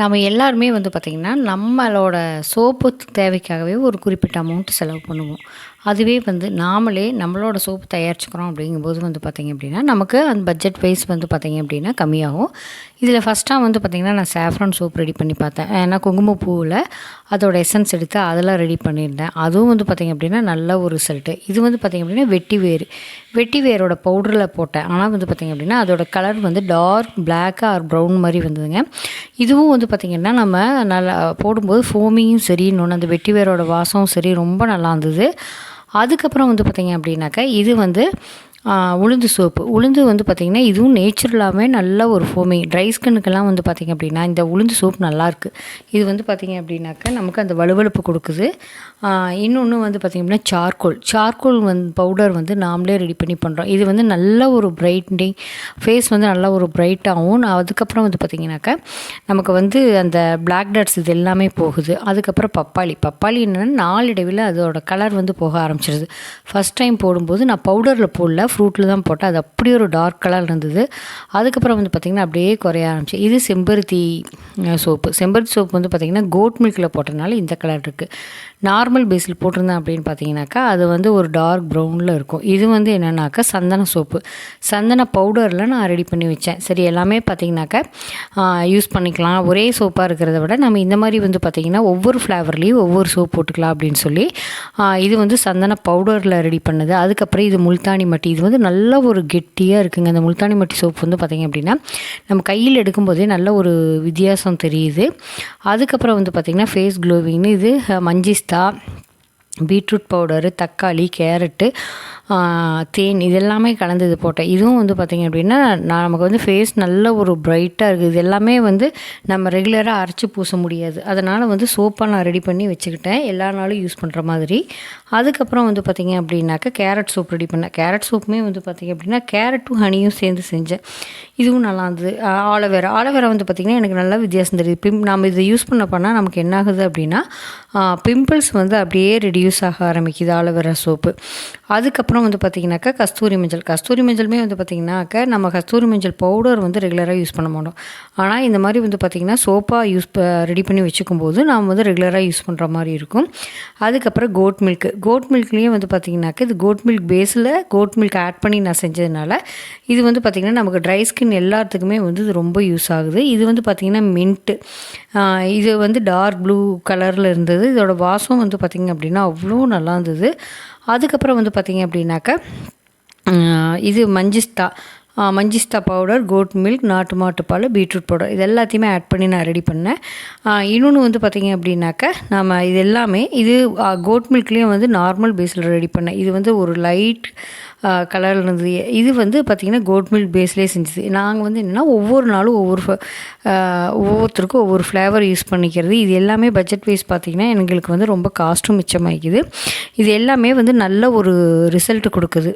நம்ம எல்லாருமே வந்து பார்த்திங்கன்னா நம்மளோட சோப்பு தேவைக்காகவே ஒரு குறிப்பிட்ட அமௌண்ட்டு செலவு பண்ணுவோம். அதுவே வந்து நாமளே நம்மளோட சோப்பு தயாரிச்சுக்கிறோம் அப்படிங்கும்போது வந்து பார்த்திங்க அப்படின்னா நமக்கு அந்த பட்ஜெட் வைஸ் வந்து பார்த்திங்க அப்படின்னா கம்மியாகும். இதில் ஃபஸ்ட்டாக வந்து பார்த்திங்கன்னா நான் சாஃப்ரான் சோப் ரெடி பண்ணி பார்த்தேன். ஏன்னா குங்குமப்பூவில் அதோட எசன்ஸ் எடுத்து அதெல்லாம் ரெடி பண்ணியிருந்தேன். அதுவும் வந்து பார்த்திங்க அப்படின்னா நல்ல ஒரு ரிசல்ட்டு இது வந்து பார்த்திங்க அப்படின்னா வெட்டி வேர். வெட்டி வேரோட பவுடரில் போட்டேன். ஆனால் வந்து பார்த்திங்க அப்படின்னா அதோட கலர் வந்து டார்க் பிளாக் ஆர் ப்ரௌன் மாதிரி வந்ததுங்க. இதுவும் வந்து வந்து பார்த்திங்கன்னா நம்ம நல்லா போடும்போது ஃபோமியும் சரி இன்னொன்று அந்த வெட்டி வேரோட வாசமும் சரி ரொம்ப நல்லா இருந்தது. அதுக்கப்புறம் வந்து பார்த்திங்க அப்படின்னாக்கா இது வந்து உளுந்து சோப்பு. உளுந்து வந்து பார்த்திங்கன்னா இதுவும் நேச்சுரலாகவே நல்ல ஒரு ஃபோமி ட்ரை ஸ்கின்னுக்கெல்லாம் வந்து பார்த்திங்க அப்படின்னா இந்த உளுந்து சோப் நல்லாயிருக்கு இது வந்து பார்த்திங்க அப்படின்னாக்கா நமக்கு அந்த வலுவலுப்பு கொடுக்குது. இன்னொன்று வந்து பார்த்திங்க அப்படின்னா சார்கோல் சார்கோல் வந்து பவுடர் வந்து நாமளே ரெடி பண்ணி பண்ணுறோம் இது வந்து நல்ல ஒரு பிரைட்னிங் ஃபேஸ் வந்து நல்ல ஒரு பிரைட்டாகவும் நான் அதுக்கப்புறம் வந்து பார்த்திங்கனாக்கா நமக்கு வந்து அந்த பிளாக் டாட்ஸ் இது எல்லாமே போகுது. அதுக்கப்புறம் பப்பாளி. பப்பாளி என்னென்னா நாளடைவில் அதோட கலர் வந்து போக ஆரம்பிச்சிருது. ஃபஸ்ட் டைம் போடும்போது நான் பவுடரில் போடல ஃப்ரூட்டில் தான் போட்டேன். அது அப்படி ஒரு டார்க் கலர் இருந்தது. அதுக்கப்புறம் வந்து பார்த்திங்கன்னா அப்படியே குறைய ஆரம்பிச்சு. இது செம்பருத்தி சோப்பு. செம்பருத்தி சோப்பு வந்து பார்த்திங்கன்னா கோட் மில்கில் போட்டனால இந்த கலர் இருக்குது நார்மல் பேஸில் போட்டிருந்தேன் அப்படின்னு பார்த்தீங்கன்னாக்கா அது வந்து ஒரு டார்க் ப்ரௌனில் இருக்கும். இது வந்து என்னென்னாக்கா சந்தன சோப்பு. சந்தன பவுடரில் நான் ரெடி பண்ணி வச்சேன். சரி எல்லாமே பார்த்திங்கனாக்கா யூஸ் பண்ணிக்கலாம். ஒரே சோப்பாக இருக்கிறத விட நம்ம இந்த மாதிரி வந்து பார்த்திங்கன்னா ஒவ்வொரு ஃப்ளேவர்லேயும் ஒவ்வொரு சோப் போட்டுக்கலாம் அப்படின்னு சொல்லி இது வந்து சந்தன பவுடரில் ரெடி பண்ணது. அதுக்கப்புறம் இது முல்தானி மட்டி இது வந்து நல்ல ஒரு கெட்டியாக இருக்குங்க. அந்த முல்தானி மட்டி சோப்பு வந்து பார்த்திங்க அப்படின்னா நம்ம கையில் எடுக்கும்போதே நல்ல ஒரு வித்தியாசம் தெரியுது. அதுக்கப்புறம் வந்து பார்த்திங்கன்னா ஃபேஸ் க்ளோவிங்னு இது மஞ்சிஸ்தா பீட்ரூட் பவுடரு தக்காளி கேரட்டு தேன் இது எல்லாமே கலந்து இது போட்டேன் இதுவும் வந்து பார்த்திங்க அப்படின்னா நான் நமக்கு வந்து ஃபேஸ் நல்ல ஒரு பிரைட்டாக இருக்குது. இது எல்லாமே வந்து நம்ம ரெகுலராக அரைச்சி பூச முடியாது. அதனால் வந்து சோப்பாக நான் ரெடி பண்ணி வச்சுக்கிட்டேன். எல்லா நாளும் யூஸ் பண்ணுற மாதிரி. அதுக்கப்புறம் வந்து பார்த்திங்க அப்படின்னாக்கா கேரட் சோப் ரெடி பண்ணேன் கேரட் சோப்புமே வந்து பார்த்திங்க அப்படின்னா கேரட்டும் ஹனியும் சேர்ந்து செஞ்சேன். இதுவும் நல்லா இருந்தது. ஆலோவேரா ஆலோவேரா வந்து பார்த்திங்கன்னா எனக்கு நல்லா வித்தியாசம் தெரியுது. பிம் நம்ம இதை யூஸ் பண்ண பண்ணால் நமக்கு என்ன ஆகுது அப்படின்னா பிம்பிள்ஸ் வந்து அப்படியே ரெடியூஸ் ஆக ஆரம்பிக்குது ஆலோவேரா சோப்பு அதுக்கப்புறம் வந்து பார்த்திங்கனாக்கா கஸ்தூரி மஞ்சள். கஸ்தூரி மஞ்சளுமே வந்து பார்த்திங்கனாக்கா நம்ம கஸ்தூரி மஞ்சள் பவுடர் வந்து ரெகுலராக யூஸ் பண்ண மாட்டோம். ஆனால் இந்த மாதிரி வந்து பார்த்திங்கன்னா சோப்பாக யூஸ் ரெடி பண்ணி வச்சுக்கும் போது நாம் வந்து ரெகுலராக யூஸ் பண்ணுற மாதிரி இருக்கும். அதுக்கப்புறம் கோட் மில்க் கோட் மில்க்லேயும் வந்து பார்த்திங்கனாக்கா இது கோட் மில்க் பேஸில் கோட் மில்க் ஆட் பண்ணி நான் செஞ்சதுனால இது வந்து பார்த்திங்கன்னா நமக்கு ட்ரை ஸ்கின் எல்லாத்துக்குமே வந்து இது ரொம்ப யூஸ் ஆகுது. இது வந்து பார்த்திங்கன்னா மின்ட்டு இது வந்து டார்க் ப்ளூ கலரில் இருந்தது. இதோட வாசம் வந்து பார்த்திங்க அப்படின்னா அவ்வளோ நல்லா இருந்தது. அதுக்கப்புறம் வந்து பார்த்திங்க அப்படின்னாக்கா இது மஞ்சிஸ்தா. மஞ்சிஸ்தா பவுடர் கோட் மில்க் நாட்டு மாட்டுப்பால் பீட்ரூட் பவுடர் இது எல்லாத்தையுமே ஆட் பண்ணி நான் ரெடி பண்ணேன். இன்னொன்று வந்து பார்த்திங்க அப்படின்னாக்க நம்ம இது எல்லாமே இது கோட் மில்க்லேயும் வந்து நார்மல் பேஸில் ரெடி பண்ணேன். இது வந்து ஒரு லைட் கலரில் இருந்தது. இது வந்து பார்த்திங்கன்னா கோட் மில்க் பேஸ்லேயே செஞ்சது. நாங்கள் வந்து என்னென்னா ஒவ்வொரு நாளும் ஒவ்வொரு ஒவ்வொருத்தருக்கும் ஒவ்வொரு ஃப்ளேவர் யூஸ் பண்ணிக்கிறது. இது எல்லாமே பட்ஜெட் வைஸ் பார்த்திங்கன்னா எங்களுக்கு வந்து ரொம்ப காஸ்ட்டும் மிச்சமாகிக்குது இது எல்லாமே வந்து நல்ல ஒரு ரிசல்ட் கொடுக்குது.